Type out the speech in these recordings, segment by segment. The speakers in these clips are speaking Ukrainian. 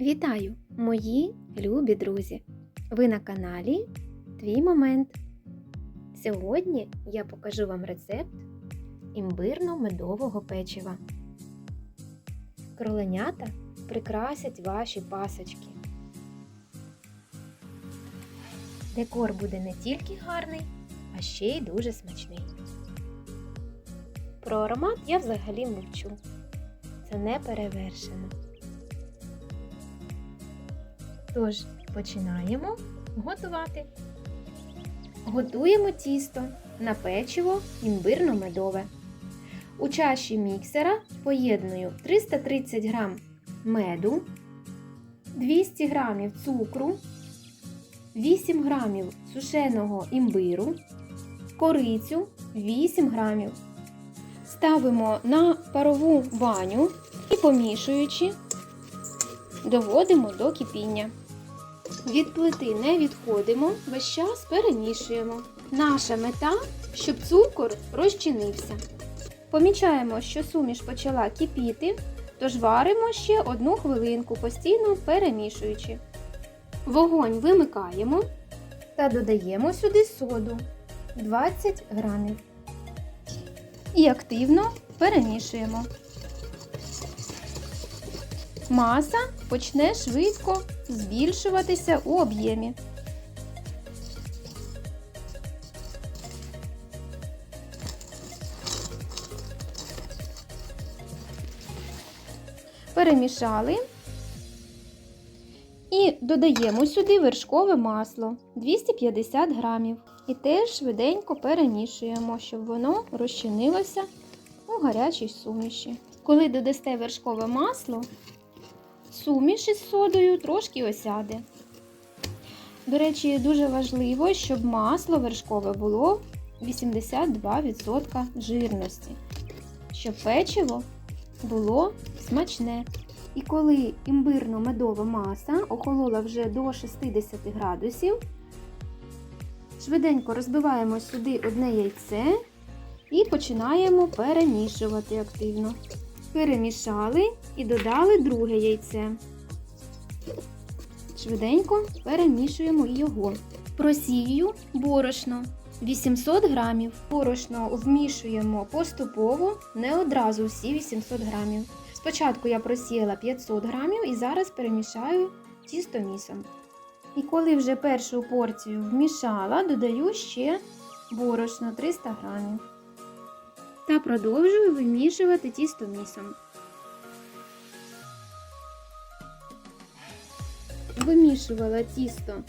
Вітаю, мої любі друзі! Ви на каналі Твій Момент. Сьогодні я покажу вам рецепт імбирно-медового печива. Кроленята прикрасять ваші пасочки. Декор буде не тільки гарний, а ще й дуже смачний. Про аромат я взагалі мовчу. Це не перевершено. Тож, починаємо готувати. Готуємо тісто на печиво імбирно-медове. У чаші міксера поєдную 330 г меду, 200 г цукру, 8 г сушеного імбиру, корицю 8 г. Ставимо на парову баню і помішуючи, доводимо до кипіння. Від плити не відходимо, весь час перемішуємо. Наша мета, щоб цукор розчинився. Помічаємо, що суміш почала кипіти, тож варимо ще одну хвилинку, постійно перемішуючи. Вогонь вимикаємо та додаємо сюди соду 20 грамів. І активно перемішуємо. Маса почне швидко збільшуватися у об'ємі. Перемішали і додаємо сюди вершкове масло 250 грамів. І теж швиденько перемішуємо, щоб воно розчинилося у гарячій суміші. Коли додасте вершкове масло, суміш із содою трошки осяде. До речі, дуже важливо, щоб масло вершкове було 82% жирності, щоб печиво було смачне. І коли імбирно-медова маса охолола вже до 60 градусів, швиденько розбиваємо сюди одне яйце і починаємо перемішувати активно. Перемішали і додали друге яйце. Швиденько перемішуємо його. Просію борошно 800 грамів. Борошно вмішуємо поступово, не одразу всі 800 грамів. Спочатку я просіяла 500 грамів і зараз перемішаю тістомісом. І коли вже першу порцію вмішала, додаю ще борошно 300 грамів. Та продовжую вимішувати тістомісом. Вимішувала тісто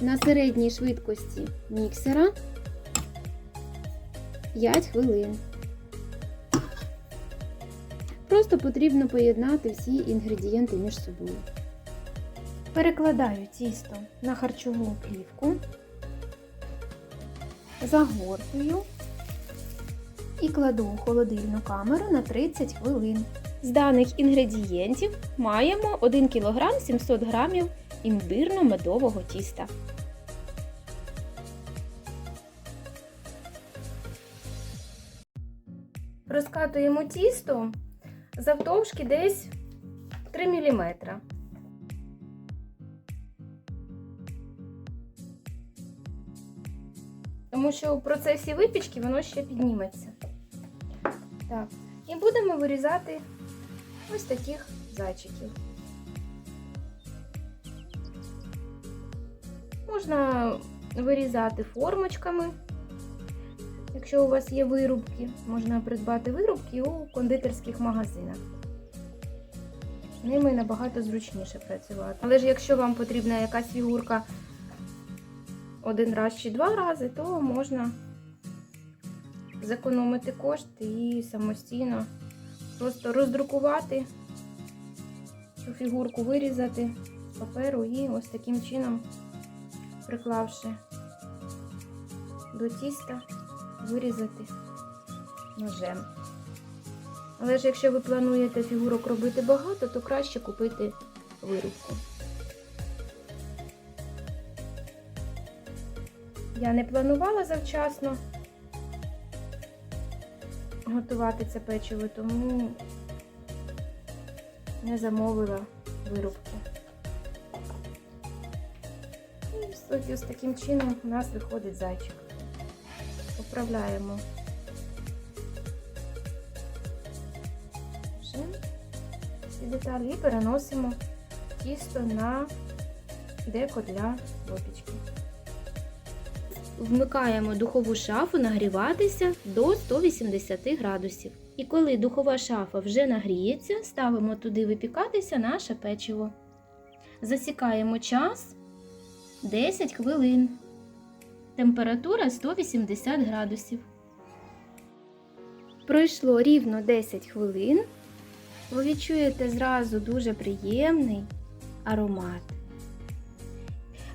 на середній швидкості міксера 5 хвилин. Просто потрібно поєднати всі інгредієнти між собою. Перекладаю тісто на харчову плівку, загортую і кладу у холодильну камеру на 30 хвилин. З даних інгредієнтів маємо 1 кг 700 г імбирно-медового тіста. Розкатуємо тісто завтовшки десь 3 мм. Тому що в процесі випічки воно ще підніметься. Так. І будемо вирізати ось таких зайчиків. Можна вирізати формочками. Якщо у вас є вирубки, можна придбати вирубки у кондитерських магазинах. Ними набагато зручніше працювати. Але ж якщо вам потрібна якась фігурка один раз чи два рази, то можна зекономити кошти і самостійно просто роздрукувати цю фігурку, вирізати з паперу і ось таким чином, приклавши до тіста, вирізати ножем. Але ж якщо ви плануєте фігурок робити багато, то краще купити вирубку. Я не планувала завчасно готувати це печиво, тому не замовила вирубки. І ось, таким чином у нас виходить зайчик. Поправляємо. Ці деталі і переносимо тісто на деко для випічки. Вмикаємо духову шафу нагріватися до 180 градусів. І коли духова шафа вже нагріється, ставимо туди випікатися наше печиво. Засікаємо час 10 хвилин. Температура 180 градусів. Пройшло рівно 10 хвилин. Ви відчуєте зразу дуже приємний аромат.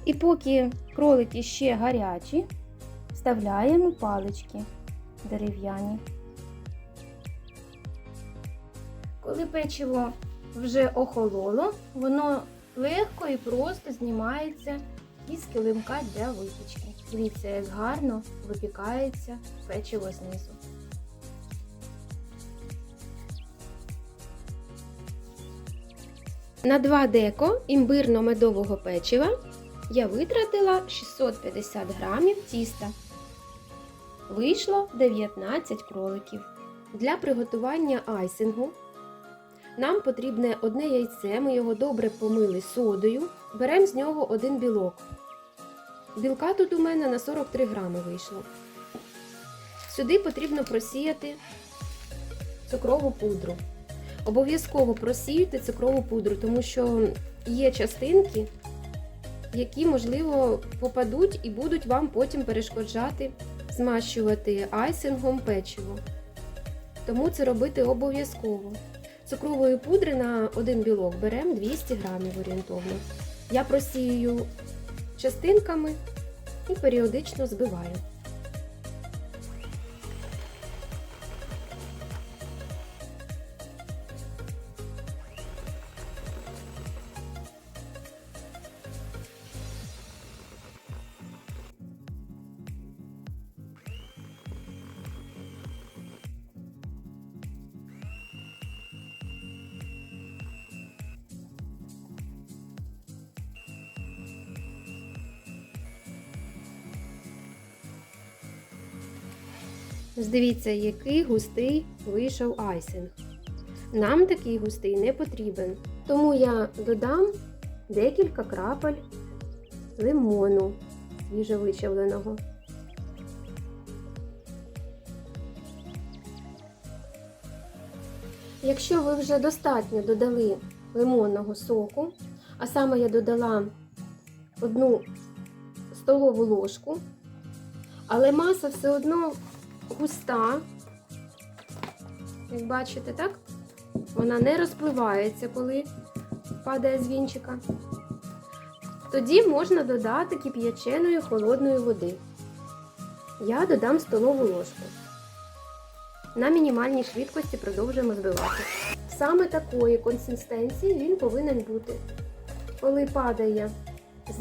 І поки кролики ще гарячі, вставляємо палички дерев'яні. Коли печиво вже охололо, воно легко і просто знімається із килимка для випічки. Дивіться, як гарно випікається печиво знизу. На 2 деко імбирно-медового печива я витратила 650 грамів тіста. Вийшло 19 кроликів. Для приготування айсингу нам потрібне одне яйце, ми його добре помили содою. Беремо з нього один білок. Білка тут у мене на 43 грами вийшло. Сюди потрібно просіяти цукрову пудру. Обов'язково просіюйте цукрову пудру, тому що є частинки, які, можливо, попадуть і будуть вам потім перешкоджати змащувати айсингом печиво. Тому це робити обов'язково. Цукрової пудри на один білок беремо 200 грамів орієнтовно. Я просію частинками і періодично збиваю. Дивіться, який густий вийшов айсинг. Нам такий густий не потрібен. Тому я додам декілька крапель лимону свіжовичавленого. Якщо ви вже достатньо додали лимонного соку, а саме я додала одну столову ложку, але маса все одно густа, як бачите, так? Вона не розпливається, коли падає з. Тоді можна додати кип'яченої холодної води. Я додам столову ложку. На мінімальній швидкості продовжуємо збивати. Саме такої консистенції він повинен бути. Коли падає з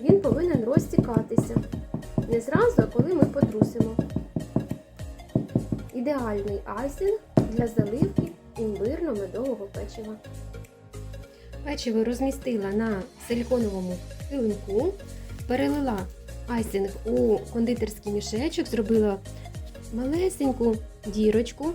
він повинен розтікатися. Не зразу, а коли ми потрусимо. Ідеальний айсинг для заливки імбирно-медового печива. Печиво розмістила на силіконовому килинку, перелила айсинг у кондитерський мішечок, зробила малесеньку дірочку.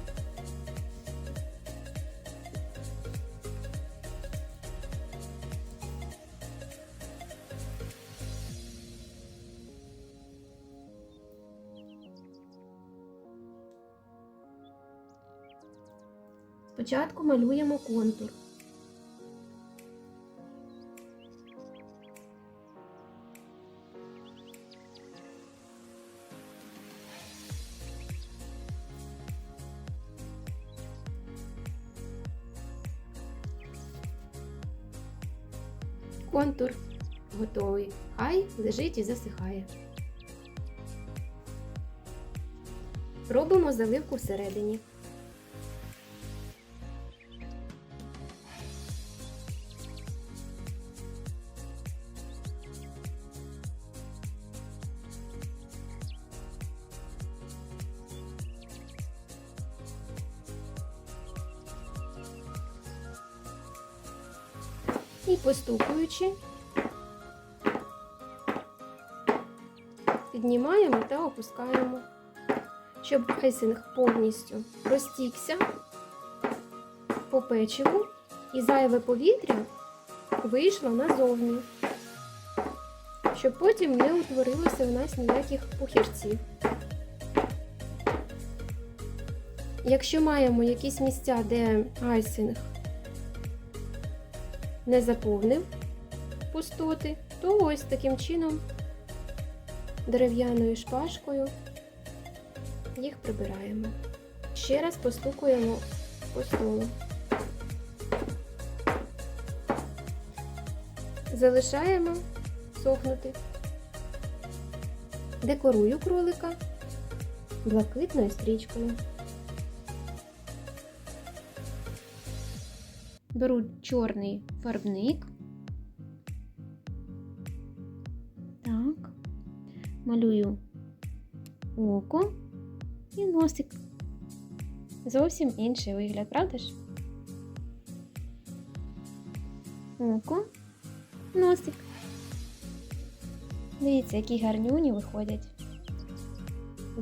Спочатку малюємо контур. Контур готовий. Хай лежить і засихає. Робимо заливку всередині. І постукуючи, піднімаємо та опускаємо, щоб айсинг повністю розтікся по печиву і зайве повітря вийшло назовні, щоб потім не утворилося у нас ніяких пухірців. Якщо маємо якісь місця, де айсинг не заповнив пустоти, то ось таким чином дерев'яною шпажкою їх прибираємо. Ще раз постукуємо по столу. Залишаємо сохнути. Декорую кролика блакитною стрічкою. Беру чорний фарбник. Так. Малюю око і носик. Зовсім інший вигляд, правда ж? Око, носик. Дивіться, які гарнюні виходять.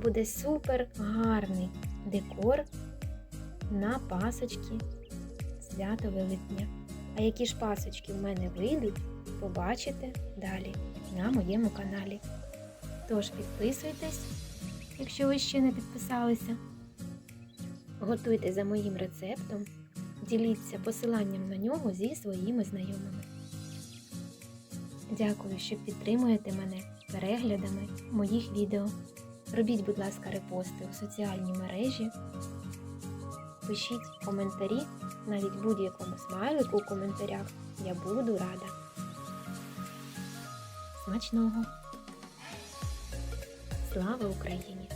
Буде супер гарний декор на пасочки свято Великдня. А які ж пасочки в мене вийдуть, побачите далі на моєму каналі. Тож підписуйтесь, якщо ви ще не підписалися. Готуйте за моїм рецептом, діліться посиланням на нього зі своїми знайомими. Дякую, що підтримуєте мене переглядами моїх відео. Робіть, будь ласка, репости у соціальні мережі. Пишіть коментарі, навіть будь-якому смайлику у коментарях. Я буду рада. Смачного! Слава Україні!